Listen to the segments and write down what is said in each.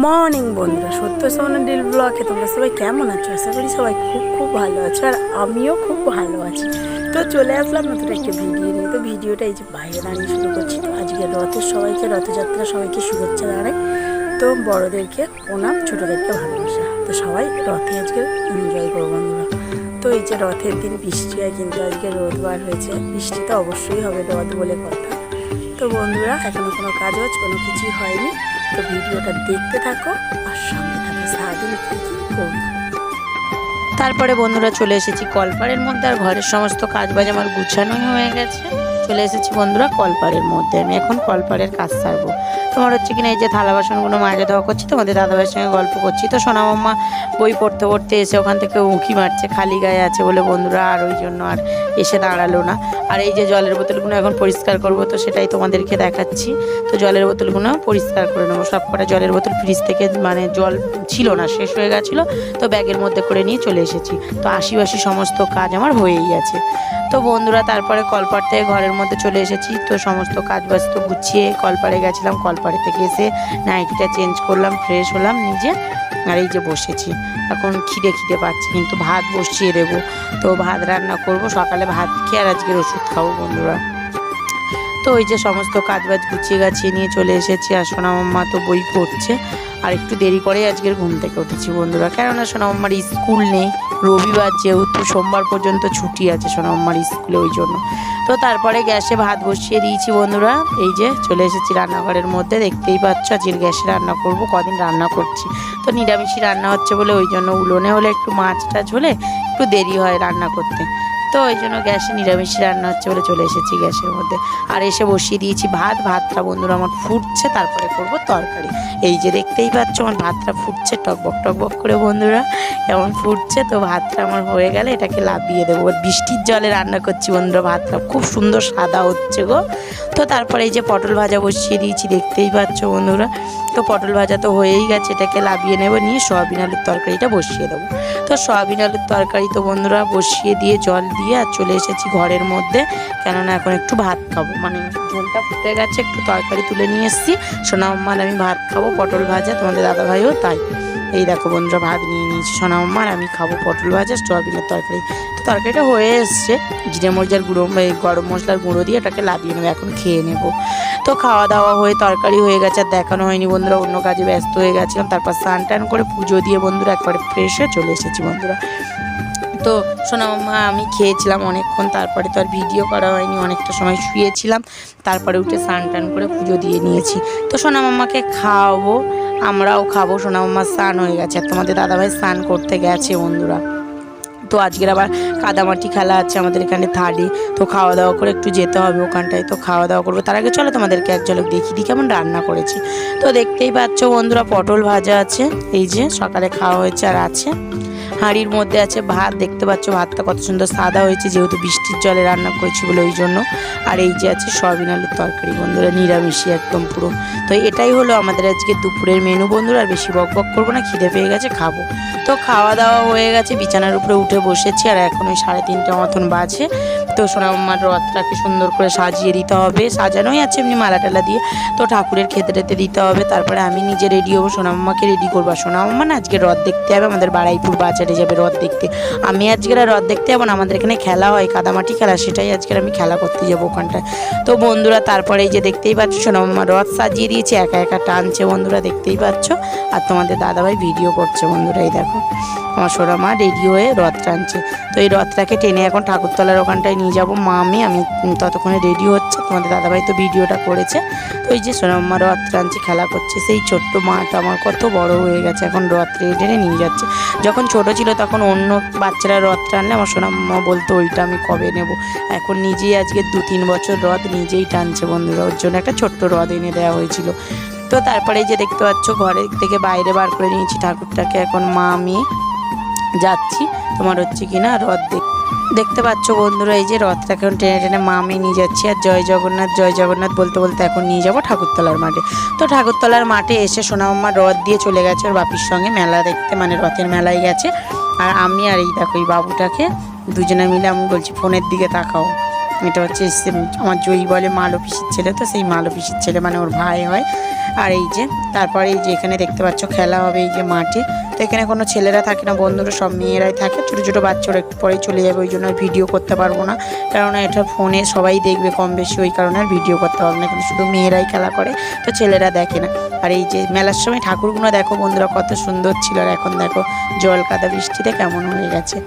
Morning বন্ধুরা, সত্য সমান ডিল ব্লগে তোমরা সবাই কেমন আছো? আশা করি সবাই খুব খুব ভালো আছো আর আমিও খুব ভালো আছি। তো চলে আসলাম নতুন একটা ভিডিও নিয়ে। তো ভিডিওটা এই যে বাইরে দাঁড়িয়ে শুরু করছি। তো আজকে রথের সবাইকে রথযাত্রা সবাইকে শুভেচ্ছা জানাই। তো বড়োদেরকে প্রণাম, ছোটোদেরকে ভালোবাসা। তো সবাই রথে আজকে এনজয় করব বন্ধুরা। তো এই যে রথের দিন বৃষ্টি হয়, কিন্তু আজকে রোদ বার হয়েছে। বৃষ্টি তো অবশ্যই হবে রথ বলে কথা। তো বন্ধুরা, এখনও কোনো কাজ বাজ কোনো কিছুই হয়নি। তো ভিডিওটা দেখতে থাকো আর সঙ্গে থাকো সারাদিন তারপরে বন্ধুরা চলে এসেছি কলপাড়ের মধ্যে, আর ঘরের সমস্ত কাজ বাজ আমার গুছানোই হয়ে গেছে। চলে এসেছি বন্ধুরা কলপাড়ের মধ্যে। আমি এখন কলপাড়ের কাজ সারবো। তোমার হচ্ছে কিনা এই যে থালা বাসনগুলো মাজা দেওয়া করছি, তোমাদের দাদাভাইয়ের সঙ্গে গল্প করছি। তো সোনা মাম্মা বই পড়তে পড়তে এসে ওখান থেকে উঁকি মারছে, খালি গায়ে আছে বলে বন্ধুরা আর ওই জন্য আর এসে দাঁড়াল না। আর এই যে জলের বোতলগুলো এখন পরিষ্কার করব, তো সেটাই তোমাদেরকে দেখাচ্ছি। তো জলের বোতলগুলো পরিষ্কার করে নেব। সব কটা জলের বোতল ফ্রিজ থেকে মানে জল ছিল না, শেষ হয়ে গেছিল। তো ব্যাগের মধ্যে করে নিয়ে চলে এসেছি। তো আশিবাসি সমস্ত কাজ আমার হয়েই আছে। তো বন্ধুরা তারপরে কলপাড় থেকে ঘরের মধ্যে চলে এসেছি। তো সমস্ত কাজ বাজ তো গুছিয়ে কলপাড়ে গেছিলাম। কলপাড়ে থেকে এসে নাইটিটা চেঞ্জ করলাম, ফ্রেশ হলাম, নিজে আর এই যে বসেছি। এখন খিদে খিদে পাচ্ছি, কিন্তু ভাত বসিয়ে দেবো। তো ভাত রান্না করব, সকালে ভাত খেয়ে আর আজকের ওষুধ খাব বন্ধুরা। তো ওই যে সমস্ত কাজ বাজ গুছিয়ে গাছিয়ে নিয়ে চলে এসেছি আর সোনা মাম্মা তো বই পড়ছে। আর একটু দেরি করে আজকের ঘুম থেকে উঠেছি বন্ধুরা। কেননা সোনা মাম্মার স্কুল নেই, রবিবার যেহেতু সোমবার পর্যন্ত ছুটি আছে সোনা মাম্মার স্কুলে ওই জন্য। তো তারপরে গ্যাসে ভাত বসিয়ে দিয়েছি বন্ধুরা। এই যে চলে এসেছি রান্নাঘরের মধ্যে, দেখতেই পাচ্ছ আজকের গ্যাসে রান্না করব, কদিন রান্না করছি। তো নিরামিষই রান্না হচ্ছে বলে ওই জন্য উলোনে হলে একটু মাছ টাছ হলে একটু দেরি হয় রান্না করতে। তো ওই জন্য গ্যাসে নিরামিষ রান্না হচ্ছে বলে চলে এসেছি গ্যাসের মধ্যে। আর এসে বসিয়ে দিয়েছি ভাত, ভাতটা বন্ধুরা আমার ফুটছে, তারপরে করব তরকারি। এই যে দেখতেই পাচ্ছ আমার ভাতটা ফুটছে টকবক টকবক করে বন্ধুরা এমন ফুটছে? তো ভাতটা আমার হয়ে গেলে এটাকে লাভিয়ে দেবো। বৃষ্টির জলে রান্না করছি বন্ধুরা ভাতটা, খুব সুন্দর সাদা হচ্ছে গো। তো তারপরে এই যে পটল ভাজা বসিয়ে দিয়েছি, দেখতেই পাচ্ছ বন্ধুরা। তো পটল ভাজা তো হয়েই গেছে, এটাকে লাভিয়ে নেব, নিয়ে সয়াবিন আলুর তরকারিটা বসিয়ে দেবো। তো সয়াবিন আলুর তরকারি তো বন্ধুরা বসিয়ে দিয়ে জল দিয়ে আর চলে এসেছি ঘরের মধ্যে। কেননা এখন একটু ভাত খাব। মানে ঝোলটা ফুটে গেছে, একটু তরকারি তুলে নিয়ে এসেছি। সোনাম্মার আমি ভাত খাব, পটল ভাজা, তোমাদের দাদাভাইও তাই। এই দেখো বন্ধুরা, ভাত নিয়ে নিয়েছি সোনাম্মার আমি খাব পটল ভাজা, সয়াবিনের তরকারি। তো তরকারিটা হয়ে এসছে। জিরে মরিচার গুঁড়ো গরম মশলার গুঁড়ো দিয়ে এটাকে লাভিয়ে নেব, এখন খেয়ে নেব। তো খাওয়া দাওয়া হয়ে, তরকারি হয়ে গেছে, আর দেখানো হয়নি বন্ধুরা, অন্য কাজে ব্যস্ত হয়ে গেছিলাম। তারপর স্নান টান করে পুজো দিয়ে বন্ধুরা একবারে ফ্রেশ চলে এসেছি বন্ধুরা। তো সোনা মাম্মা আমি খেয়েছিলাম অনেকক্ষণ, তারপরে তো আর ভিডিও করা হয়নি, অনেকটা সময় শুয়েছিলাম, তারপরে উঠে স্নান টান করে পুজো দিয়ে নিয়েছি। তো সোনা মাম্মাকে খাওয়াবো, আমরাও খাব, সোনা মাম্মার স্নান হয়ে গেছে, আর তোমাদের দাদাভাই স্নান করতে গেছে বন্ধুরা। তো আজকের আবার কাদামাটি খেলা আছে আমাদের এখানে থার্ডে তো খাওয়া দাওয়া করে একটু যেতে হবে ওখানটায়, তো খাওয়া দাওয়া করব। তার আগে চলো তোমাদেরকে এক ঝলক দেখিয়ে দিই, কেমন রান্না করেছি। তো দেখতেই পাচ্ছ বন্ধুরা, পটল ভাজা আছে, এই যে সকালে খাওয়া হয়েছে আর আছে। হাঁড়ির মধ্যে আছে ভাত। দেখতে পাচ্ছ ভাতটা কত সুন্দর সাদা হয়েছে, যেহেতু বৃষ্টির জলে রান্না করেছি বলে ওই জন্য। আর এই যে আছে সয়াবিন আলুর তরকারি বন্ধুরা, নিরামিষই একদম পুরো। তো এটাই হলো আমাদের আজকে দুপুরের মেনু বন্ধুরা, আর বেশি বক বক করব না, খিদে পেয়ে গেছে, খাব। তো খাওয়া দাওয়া হয়ে গেছে, বিছানার উপরে উঠে বসেছি, আর এখন ওই সাড়ে তিনটে মতন বাজে। তো সোনামার রথটাকে সুন্দর করে সাজিয়ে দিতে হবে, সাজানোই আছে এমনি মালা টালা দিয়ে। তো ঠাকুরের খেতে টেতে দিতে হবে, তারপরে আমি নিজে রেডি হব, সোনামাকে রেডি করব। সোনামাম্মা না আজকে রথ দেখতে হবে আমাদের বাড়াইপুর বাজারে। যাবে রথ দেখতে। আমি আজকের রথ দেখতে যাব আমাদের এখানে খেলা হয়, কাদামাটি খেলা, সেটাই আজকের আমি খেলা করতে যাব ওখানটায়। তো বন্ধুরা, তারপরে যে দেখতেই পাচ্ছ সোনামাম্মা রথ সাজিয়ে দিয়েছে, একা একা টানছে বন্ধুরা, দেখতেই পাচ্ছ। আর তোমাদের দাদাভাই ভিডিও করছে বন্ধুরা, এই দেখো, আমার সোনা মা রেডি হয়ে রথ টানছে। তো এই রথটাকে টেনে এখন ঠাকুরতলার ওখানটায় নিয়ে যাব, মা, আমি আমি ততক্ষণে রেডি হচ্ছে, তোমাদের দাদাভাই তো ভিডিওটা করেছে। তো এই যে সোনাম্মা রথ টানছে, খেলা করছে, সেই ছোট্ট মাটা আমার কত বড় হয়ে গেছে, এখন রথ টেনে নিয়ে যাচ্ছে। যখন ছোট ছিল তখন অন্য বাচ্চারা রথ টানলে আমার সোনাম্মা বলতো ওইটা আমি কবে নেব? এখন নিজেই আজকে দু তিন বছর রথ নিজেই টানছে বন্ধুরা, ওর জন্য একটা ছোট্ট রথ এনে দেওয়া হয়েছিল। তো তারপরে যে দেখতে পাচ্ছ, ঘরের থেকে বাইরে বার করে নিয়েছি ঠাকুরটাকে। এখন মা, আমি যাচ্ছি। তোমার হচ্ছে কি না রথ দেখতে পাচ্ছ বন্ধুরা, এই যে রথটাকে এখন টেনে টেনে মামে নিয়ে যাচ্ছি আর জয় জগন্নাথ জয় জগন্নাথ বলতে বলতে এখন নিয়ে যাব ঠাকুরতলার মাঠে। তো ঠাকুরতলার মাঠে এসে সোনামাম্মা রথ দিয়ে চলে গেছে ওর বাপির সঙ্গে, মেলা দেখতে মানে রথের মেলায় গেছে। আর আমি আর এই দেখো এই বাবুটাকে দুজনে মিলে আমি বলছি, ফোনের দিকে তাকাও। এটা হচ্ছে আমার জয়ী বলে মালো ছেলে তো, সেই মালো ছেলে মানে ওর ভাই হয়। আর এই যে, তারপরে এই যে এখানে দেখতে পাচ্ছ খেলা হবে এই যে মাঠে। তো এখানে কোনো ছেলেরা থাকে না, বন্ধুরা, সব মেয়েরাই থাকে। ছোটো ছোটো বাচ্চারা একটু পরেই চলে যাবে, ওই জন্য ভিডিও করতে পারব না। কেননা এটা ফোনে সবাই দেখবে কম বেশি, ওই কারণে আর ভিডিও করতে পারব না। কিন্তু শুধু মেয়েরাই খেলা করে, তো ছেলেরা দেখে না। আর এই যে মেলার সময় ঠাকুরগুলো দেখো বন্ধুরা, কত সুন্দর ছিল। আর এখন দেখো জল, কাদা, বৃষ্টিতে কেমন হয়ে গেছে।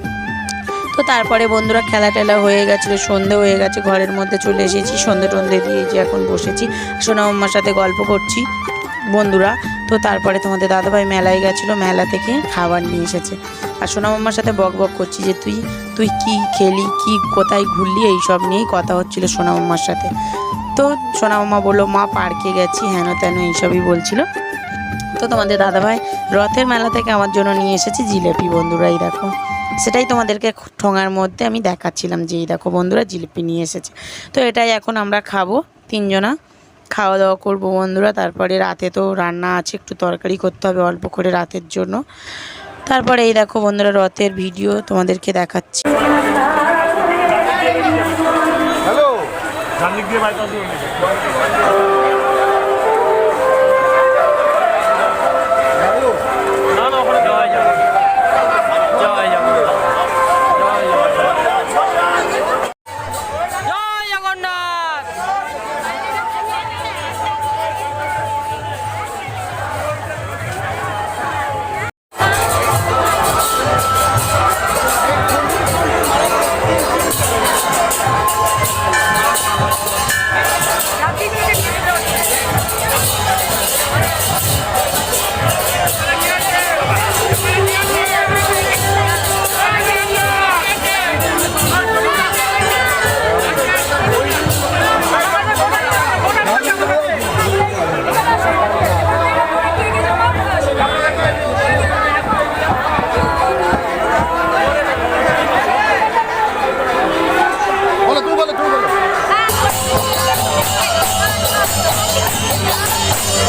তো তারপরে বন্ধুরা খেলা টেলা হয়ে গেছিল, সন্ধে হয়ে গেছে, ঘরের মধ্যে চলে এসেছি, সন্ধে টন্ধে দিয়ে যে এখন বসেছি। সোনা মাম্মার সাথে গল্প করছি, বন্ধুরা। তো তারপরে তোমাদের দাদাভাই মেলায় গেছিল, মেলা থেকে খাবার নিয়ে এসেছে। আর সোনা মাম্মার সাথে বক বক করছি যে তুই তুই কি খেলি, কি কোথায় ঘুরলি, এই সব নিয়েই কথা হচ্ছিল সোনা মাম্মার সাথে। তো সোনা মাম্মা বলল, মা, পার্কে গেছি, হেন তেন এইসবই বলছিল। তো তোমাদের দাদাভাই রথের মেলা থেকে আমার জন্য নিয়ে এসেছে জিলেপি, বন্ধুরা, এই দেখো। সেটাই তোমাদেরকে ঠোঙার মধ্যে আমি দেখাচ্ছিলাম যে দেখো বন্ধুরা, জিলিপি নিয়ে এসেছে। তো এটাই এখন আমরা খাব, তিনজনা। খাওয়া দাওয়া করব বন্ধুরা, তারপরে রাতে তো রান্না আছে, একটু তরকারি করতে হবে অল্প করে রাতের জন্য। তারপরে এই দেখো বন্ধুরা, রথের ভিডিও তোমাদেরকে দেখাচ্ছি। হ্যালো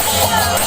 জয়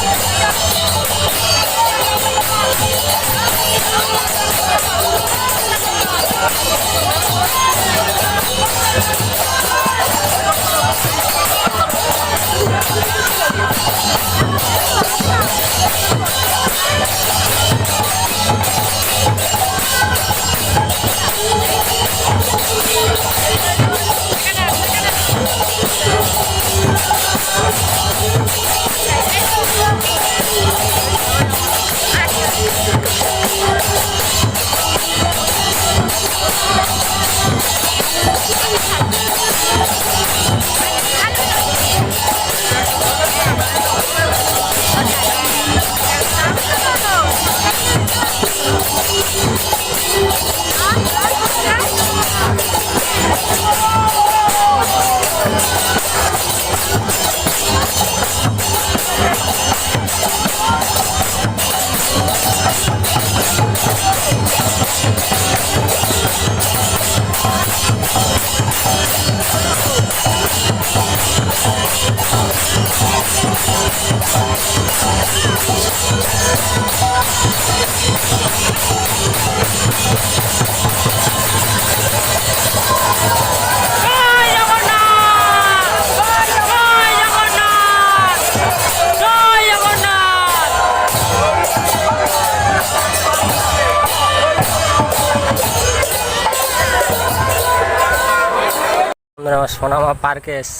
আমরা আমার সোনামা পার্কে এস,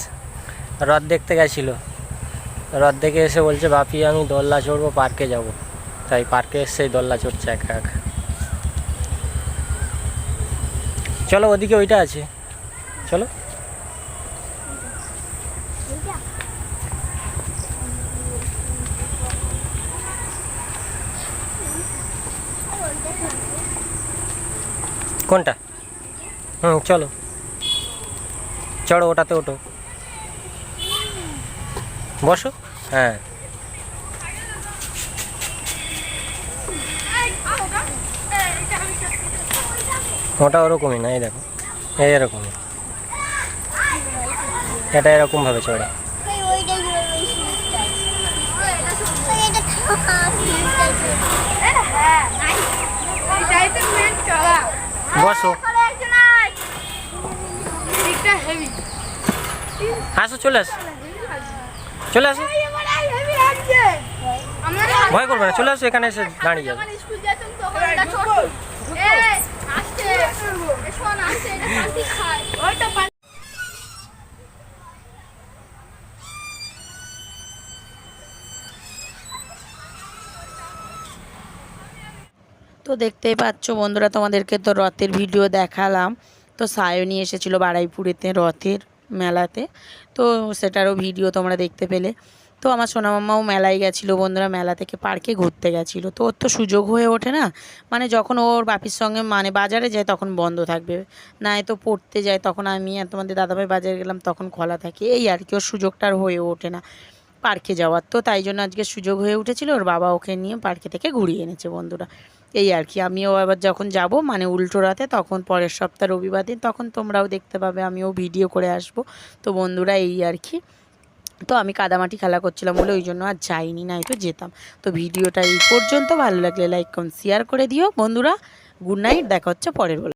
রথ দেখতে গেছিল। রথ দেখে এসে বলছে, বাপি, আমি দোল্লা চড়বো, পার্কে যাব। তাই পার্কে এসে দোল্লা চড়ছে একা একা। চলো, ওদিকে ওইটা আছে। চলো। কোনটা? হুম, চলো। চড়ো, ওটাতে ওঠো। বসো। হ্যাঁ। ওটা ওরকমই না, এই দেখো। এই এরকমই। এটা এরকমভাবে চড়ে। বসো। হেভি আসো চলে আসো। চলে আসো। ভয় করবে না চলে আসো এখানে এসে দাঁড়িয়ে যাবে তো দেখতেই পাচ্ছ বন্ধুরা তোমাদেরকে তো রথের ভিডিও দেখালাম। তো সায়নী এসেছিল বাড়াইপুরেতে রথের মেলাতে। তো সেটারও ভিডিও তোমরা দেখতে পেলে। তো আমার সোনামাম্মাও মেলায় গেছিল বন্ধুরা, মেলা থেকে পার্কে ঘুরতে গেছিল। তো ওর তো সুযোগ হয়ে ওঠে না। মানে যখন ওর বাপির সঙ্গে মানে বাজারে যায় তখন বন্ধ থাকবে। নাই তো পড়তে যায়, তখন আমি আর তোমাদের দাদাভাই বাজারে গেলাম, তখন খোলা থাকে। এই আর কি, ওর সুযোগটা আর হয়ে ওঠে না। পার্কে যাওয়ার। তো তাই জন্য আজকে সুযোগ হয়ে উঠেছিল, ওর বাবা ওকে নিয়ে পার্কে থেকে ঘুরিয়ে এনেছে বন্ধুরা। এই আর কি, আমিও আবার যখন যাব মানে উল্টো রাতে, তখন পরের সপ্তাহ রবিবার দিন, তখন তোমরাও দেখতে পাবে, আমিও ভিডিও করে আসব। তো বন্ধুরা, এই আর কি। তো আমি কাদামাটি খেলা করছিলাম বলে ওই জন্য আর যাইনি, নাই তো যেতাম। তো ভিডিওটা এই পর্যন্ত, ভালো লাগলে লাইক কম শেয়ার করে দিও। বন্ধুরা গুড নাইট দেখা হচ্ছে পরের